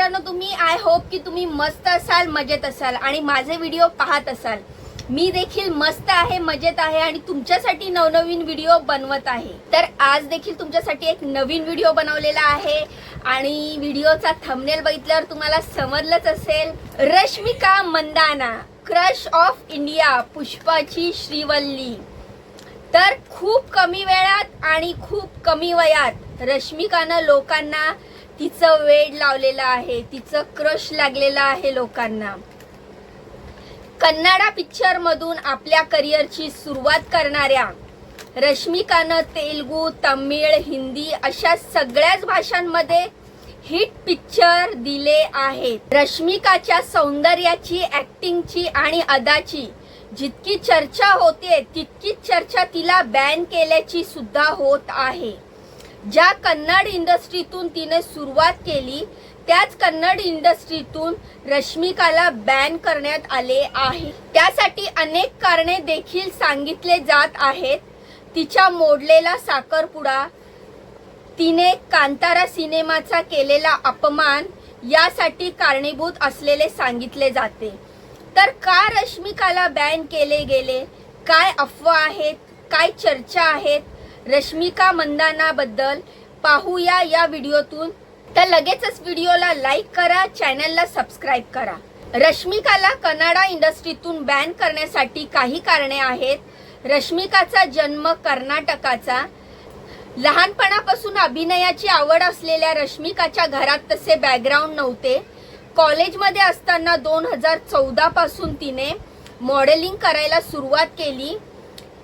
तुम्ही I hope की तुम्ही मस्त असाल मजेत असाल आणि माझे व्हिडिओ पाहत असाल. मी देखील मस्त आहे मजेत आहे आणि तुमच्यासाठी नवनवीन व्हिडिओ बनवत आहे. तर आज देखील तुमच्यासाठी एक नवीन व्हिडिओ बनवलेला आहे आणि व्हिडिओचा थंबनेल बघितल्यावर तुम्हाला समजलंच असेल Rashmika Mandanna crush of India पुष्पाची Srivalli. तर खूप कमी वेळात आणि खूप कमी वयात रश्मिकानं लोकांना तिचं वेड लावलेलं आहे तिचं क्रश लागलेलं आहे लोकांना. कन्नडा पिक्चर मधून आपल्या करिअरची सुरुवात करणाऱ्या रश्मिकानं तेलगू तमिळ हिंदी अशा सगळ्याच भाषांमध्ये हिट पिक्चर दिले आहेत. रश्मिकाच्या सौंदर्याची ऍक्टिंगची आणि अदाची जितकी चर्चा होते तितकीच चर्चा तिला बॅन केल्याची सुद्धा होत आहे. ज्या कन्नड इंडस्ट्रीतून तिने सुरुवात केली त्याच कन्नड इंडस्ट्रीतून रश्मिकाला बॅन करण्यात आले आहे. त्यासाठी अनेक कारणे देखील सांगितले जात आहेत. तिच्या मोडलेला साखरपुडा तिने कांतारा सिनेमाचा केलेला अपमान यासाठी कारणीभूत असलेले सांगितले जाते. तर का रश्मिकाला बॅन केले गेले? काय अफवा आहेत? काय चर्चा आहेत? रश्मिका मंदानाबद्दल पाहूया या व्हिडिओतून. तर लगेचच व्हिडिओला लाईक करा चॅनलला सबस्क्राईब करा. रश्मिकाला कनाडा इंडस्ट्रीतून बॅन करण्यासाठी काही कारणे आहेत. रश्मिकाचा जन्म कर्नाटकाचा. लहानपणापासून अभिनयाची आवड असलेल्या रश्मिकाच्या घरात तसे बॅकग्राऊंड नव्हते. कॉलेजमध्ये असताना दोन हजार चौदापासून तिने मॉडेलिंग करायला सुरुवात केली.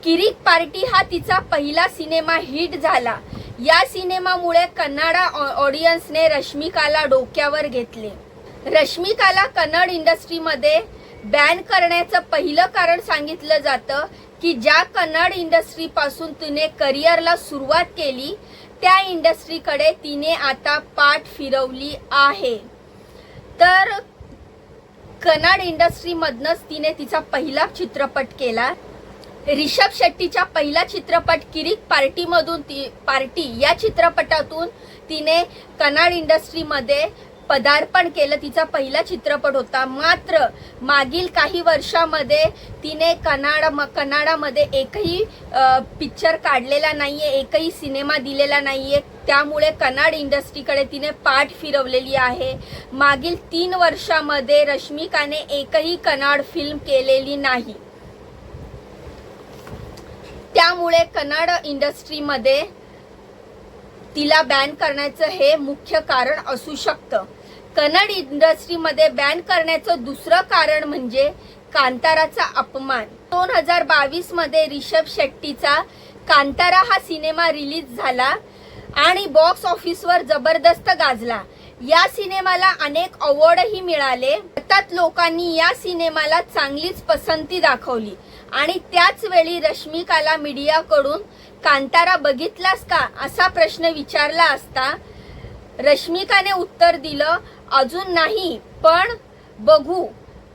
किरिक पार्टी हा तिचा पहिला सिनेमा हिट झाला. या सिनेमामुळे कन्नडा ऑ- ऑडियन्सने रश्मिकाला डोक्यावर घेतले. रश्मिकाला कन्नड इंडस्ट्रीमध्ये बॅन करण्याचं पहिलं कारण सांगितलं जातं की ज्या कन्नड इंडस्ट्रीपासून तिने करिअरला सुरुवात केली त्या इंडस्ट्रीकडे तिने आता पाठ फिरवली आहे. तर कन्नड इंडस्ट्रीमधनंच तिने तिचा पहिला चित्रपट केला. रिषभ शेट्टीच्या पहिला चित्रपट किरीक पार्टीमधून ती पार्टी या चित्रपटातून तिने कनाड इंडस्ट्रीमध्ये पदार्पण केलं. तिचा पहिला चित्रपट होता. मात्र मागील काही वर्षामध्ये तिने कनाड म कनाडामध्ये एकही पिक्चर काढलेला नाही आहे एकही सिनेमा दिलेला नाही आहे त्यामुळे कनाड इंडस्ट्रीकडे तिने पाठ फिरवलेली आहे. मागील तीन वर्षामध्ये रश्मिकाने एकही कनाड फिल्म केलेली नाही. त्यामुळे कन्नड इंडस्ट्रीमध्ये तिला बॅन करण्याचं हे मुख्य कारण असू शकतं. कन्नड इंडस्ट्रीमध्ये बॅन करण्याचं दुसरं कारण म्हणजे कांताराचा अपमान. दोन हजार बावीसमध्ये रिषभ शेट्टीचा कांतारा हा सिनेमा रिलीज झाला आणि बॉक्स ऑफिसवर जबरदस्त गाजला. या सिनेमाला अनेक अवॉर्डही मिळाले. अर्थात लोकांनी या सिनेमाला चांगलीच पसंती दाखवली. आणि त्याच वेळी रश्मिकाला मीडियाकडून कांतारा बघितलास का? असा प्रश्न विचारला असता रश्मिकाने उत्तर दिलं अजून नाही पण बघू.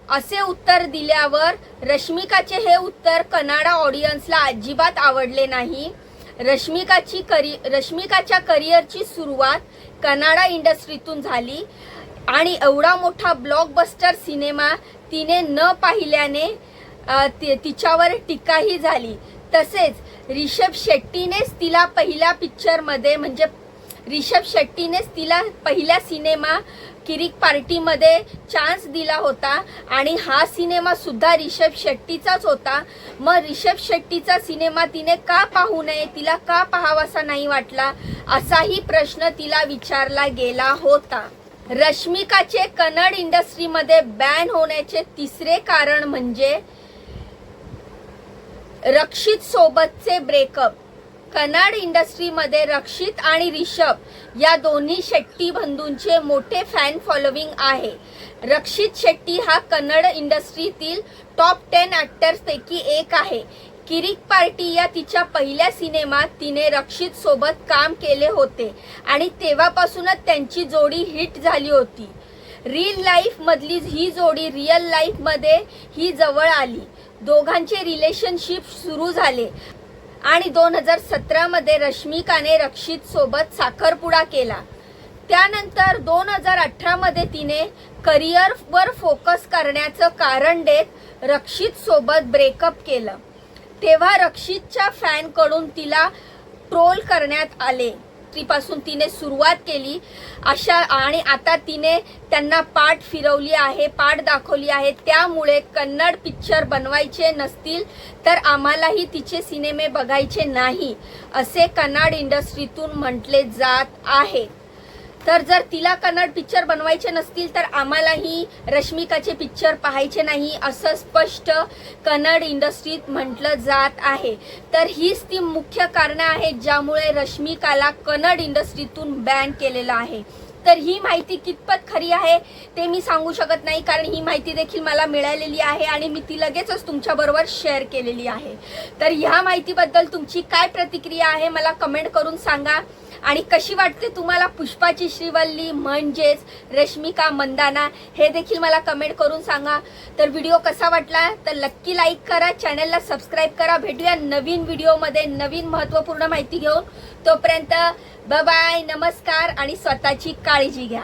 असे उत्तर दिल्यावर रश्मिकाचे हे उत्तर कनाडा ऑडियन्सला अजिबात आवडले नाही. रश्मिकाची करि रश्मिकाच्या करिअरची सुरुवात कनाडा इंडस्ट्रीतून झाली आणि एवढा मोठा ब्लॉकबस्टर सिनेमा तिने न पाहिल्याने तिच्यावर टीकाही झाली. तसेच रिषभ शेट्टीनेच तिला पहिल्या पिक्चरमध्ये म्हणजे रिषभ शेट्टीनेच तिला पहिल्या सिनेमा किरिक पार्टीमध्ये चान्स दिला होता आणि हा सिनेमा सुद्धा रिषभ शेट्टीचाच होता. मग रिषभ शेट्टीचा सिनेमा तिने का पाहू नये तिला का पाहावासा नाही वाटला असाही प्रश्न तिला विचारला गेला होता. रश्मिकाचे कन्नड इंडस्ट्रीमध्ये बॅन होण्याचे तिसरे कारण म्हणजे रक्षित सोबतचे ब्रेकअप कन्नड इंडस्ट्रीमध्ये रक्षित आणि रिषभ या दोन्ही शेट्टी बंधूंचे मोठे फॅन फॉलोविंग आहे. रक्षित शेट्टी हा कन्नड इंडस्ट्रीतील टॉप टेन ॲक्टर्सपैकी एक आहे. किरिक पार्टी या तिच्या पहिल्या सिनेमात तिने रक्षित सोबत काम केले होते आणि तेव्हापासूनच त्यांची जोडी हिट झाली होती. रिअल लाईफमधली ही जोडी रिअल लाईफमध्ये ही जवळ आली. दोघांचे रिलेशनशिप सुरू झाले. आणि दोन हजार सतरामध्ये रश्मिकाने रक्षित सोबत साखरपुडा केला. त्यानंतर दोन हजार अठरामध्ये तिने करिअरवर फोकस करण्याचं कारण देत रक्षित सोबत ब्रेकअप केलं. तेव्हा रक्षितच्या फॅनकडून तिला ट्रोल करण्यात आले. पासून तिने सुरुवात केली. अशा आणि आता तिने त्यांना पाठ फिरवली आहे पाठ दाखवली आहे. त्यामुळे कन्नड पिक्चर बनवायचे नसतील तर आम्हालाही तिचे सिनेमे बघायचे नाही असे कन्नड इंडस्ट्रीतून म्हटले जात आहे. तर जर तिला कन्नड पिक्चर बनवायचे नसतील तर आम्हालाही रश्मिकाचे पिक्चर पाहायचे नाही असं स्पष्ट कन्नड इंडस्ट्रीत म्हटलं जात आहे. तर हीच ती मुख्य कारणं आहेत ज्यामुळे रश्मिकाला कन्नड इंडस्ट्रीतून बॅन केलेलं आहे. तर ही माहिती कितपत खरी आहे ते मी सांगू शकत नाही कारण ही माहिती देखील मला मिळालेली आहे आणि मी ती लगेचच तुमच्याबरोबर शेअर केलेली आहे. तर ह्या माहितीबद्दल तुमची काय प्रतिक्रिया आहे मला कमेंट करून सांगा. आणि कशी वाटते तुम्हाला पुष्पाची श्रीवल्ली म्हणजेच रश्मिका मंदाना? हे देखील मला कमेंट करून सांगा. तर व्हिडिओ कसा वाटला? तर नक्की लाईक करा. चॅनलला सबस्क्राईब करा. भेटूया नवीन व्हिडिओमध्ये नवीन महत्त्वपूर्ण माहिती घेऊन. तोपर्यंत बाय नमस्कार आणि स्वतःची काळजी घ्या.